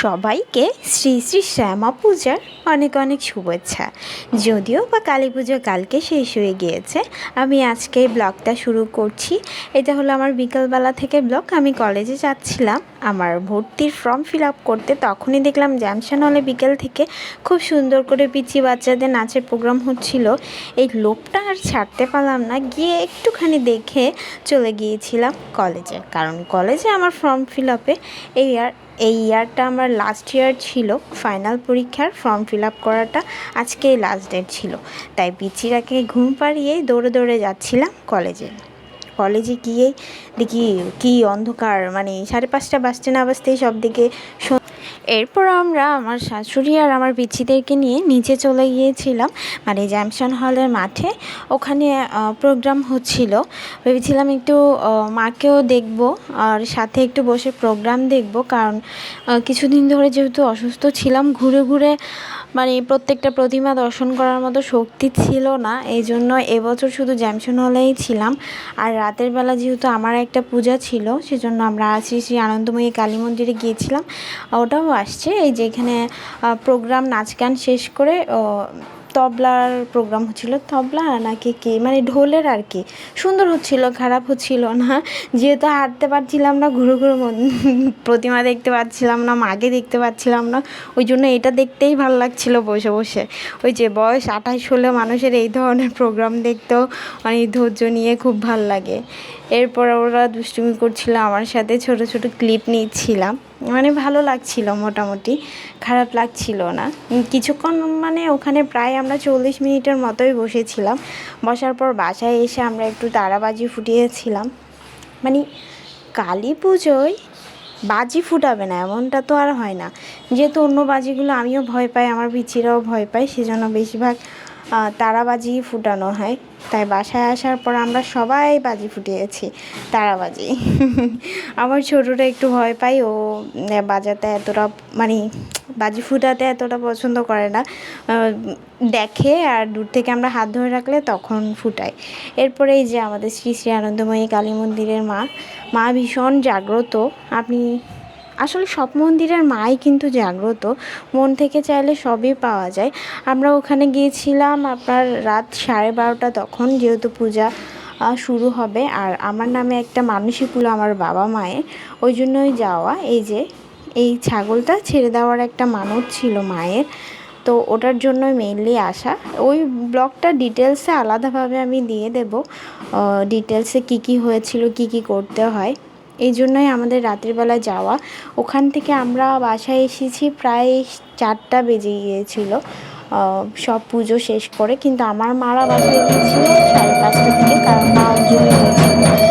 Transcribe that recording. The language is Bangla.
সবাইকে শ্রী শ্রী শ্যামা পূজার অনেক অনেক শুভেচ্ছা। যদিও বা কালী পুজো কালকে শেষ হয়ে গিয়েছে, আমি আজকে ব্লগটা শুরু করছি। এটা হলো আমার বিকালবেলা থেকে ব্লগ, আমি কলেজে যাচ্ছিলাম, আমার ভর্তির ফর্ম ফিল আপ করতে তখনই দেখলাম জ্যামশন হলে বিকেল থেকে খুব সুন্দর করে পিচি বাচ্চাদের নাচের প্রোগ্রাম হচ্ছিল। এই লোকটা আর ছাড়তে পারলাম না, গিয়ে একটুখানি দেখে চলে গিয়েছিলাম কলেজে। কারণ কলেজে আমার ফর্ম ফিল আপে এই আর এই ইয়ারটা আমার লাস্ট ইয়ার ছিল ফাইনাল পরীক্ষার ফর্ম ফিল আপ করাটা আজকেই লাস্ট ডেট ছিল। তাই পিচিরাকে ঘুম পাড়িয়ে দৌড়ে দৌড়ে যাচ্ছিলাম কলেজে কলেজে গিয়ে দেখি কি অন্ধকার মানে সাড়ে পাঁচটা বাজতে না বাজতেই সব দিকে এরপর আমরা আমার শাশুড়ি আর আমার পিচ্ছিদেরকে নিয়ে নিচে চলে গিয়েছিলাম মানে জ্যামশন হলের মাঠে। ওখানে প্রোগ্রাম হচ্ছিল। ভেবেছিলাম একটু মাকেও দেখব আর সাথে একটু বসে প্রোগ্রাম দেখব কারণ কিছুদিন ধরে যেহেতু অসুস্থ ছিলাম, ঘুরে ঘুরে মানে প্রত্যেকটা প্রতিমা দর্শন করার মতো শক্তি ছিল না, এই জন্য এবছর শুধু জ্যামশন হলেই ছিলাম। আর রাতের বেলা যেহেতু আমার একটা পূজা ছিল, সেজন্য আমরা শ্রী শ্রী আনন্দময়ী কালী মন্দিরে গিয়েছিলাম। ওটাও আসছে, এই যেখানে প্রোগ্রাম নাচ গান শেষ করে তবলার প্রোগ্রাম হচ্ছিল তবলা নাকি কি? মানে ঢোলের আর কি। সুন্দর হচ্ছিল, খারাপ হচ্ছিল না। যেহেতু হাঁটতে পারছিলাম না, ঘুরু ঘুরু প্রতিমা দেখতে পাচ্ছিলাম না, মাকে দেখতে পাচ্ছিলাম না, ওই জন্য এটা দেখতেই ভালো লাগছিল বসে বসে। ওই যে বয়স আঠাশ হলে মানুষের এই ধরনের প্রোগ্রাম দেখতেও অনেক ধৈর্য নিয়ে খুব ভালো লাগে। এরপর ওরা দুষ্টুমি করছিল, আমার সাথে ছোট ছোট ক্লিপ নিচ্ছিলাম। মানে ভালো লাগছিল, মোটামুটি। খারাপ লাগছিল না। কিছুক্ষণ মানে ওখানে প্রায় আমরা চল্লিশ মিনিটের মতোই বসেছিলাম। বসার পর বাসায় এসে আমরা একটু তারাবাজি ফুটিয়েছিলাম। মানে কালী পুজোয় বাজি ফুটাবে না, এমনটা তো আর হয় না। যেহেতু অন্য বাজিগুলো আমিও ভয় পাই, আমার পিচিরাও ভয় পায়, সেজন্য বেশিরভাগ তারাবাজি ফুটানো হয়। তাই বাসায় আসার পর আমরা সবাই বাজি ফুটিয়েছি, তারাবাজি। আমার ছোটোটা একটু ভয় পাই ও বাজাতে এতটা মানে বাজি ফুটাতে এতটা পছন্দ করে না। দেখে আর দূর থেকে আমরা হাত ধরে রাখলে তখন ফুটাই এরপরে এই যে আমাদের শ্রী শ্রী আনন্দময়ী কালী মন্দিরের মা মা ভীষণ জাগ্রত। আপনি আসলে সব মন্দিরের মাই কিন্তু জাগ্রত। মন থেকে চাইলে সবই পাওয়া যায়। আমরা ওখানে গিয়েছিলাম আপনার রাত সাড়ে বারোটা তখন যেহেতু পূজা শুরু হবে। আর আমার নামে একটা মানসিক হলো আমার বাবা মায়ের। ওই জন্যই যাওয়া। এই যে, এই ছাগলটা ছেড়ে দেওয়ার একটা মানত ছিল মায়ের। তো ওটার জন্য মেইনলি আসা। ওই ব্লগটা ডিটেলসে আলাদাভাবে আমি দিয়ে দেব। ডিটেলসে কি কি হয়েছিল, কি কি করতে হয়। এই জন্যই আমাদের রাত্রিবেলা যাওয়া। ওখান থেকে আমরা বাসায় এসেছি, প্রায় চারটা বেজে গিয়েছিল। সব পুজো শেষ করে, কিন্তু আমার মারা বাসায় গিয়েছিল সাড়ে পাঁচটা থেকে কারণ মা জমি হয়েছিল।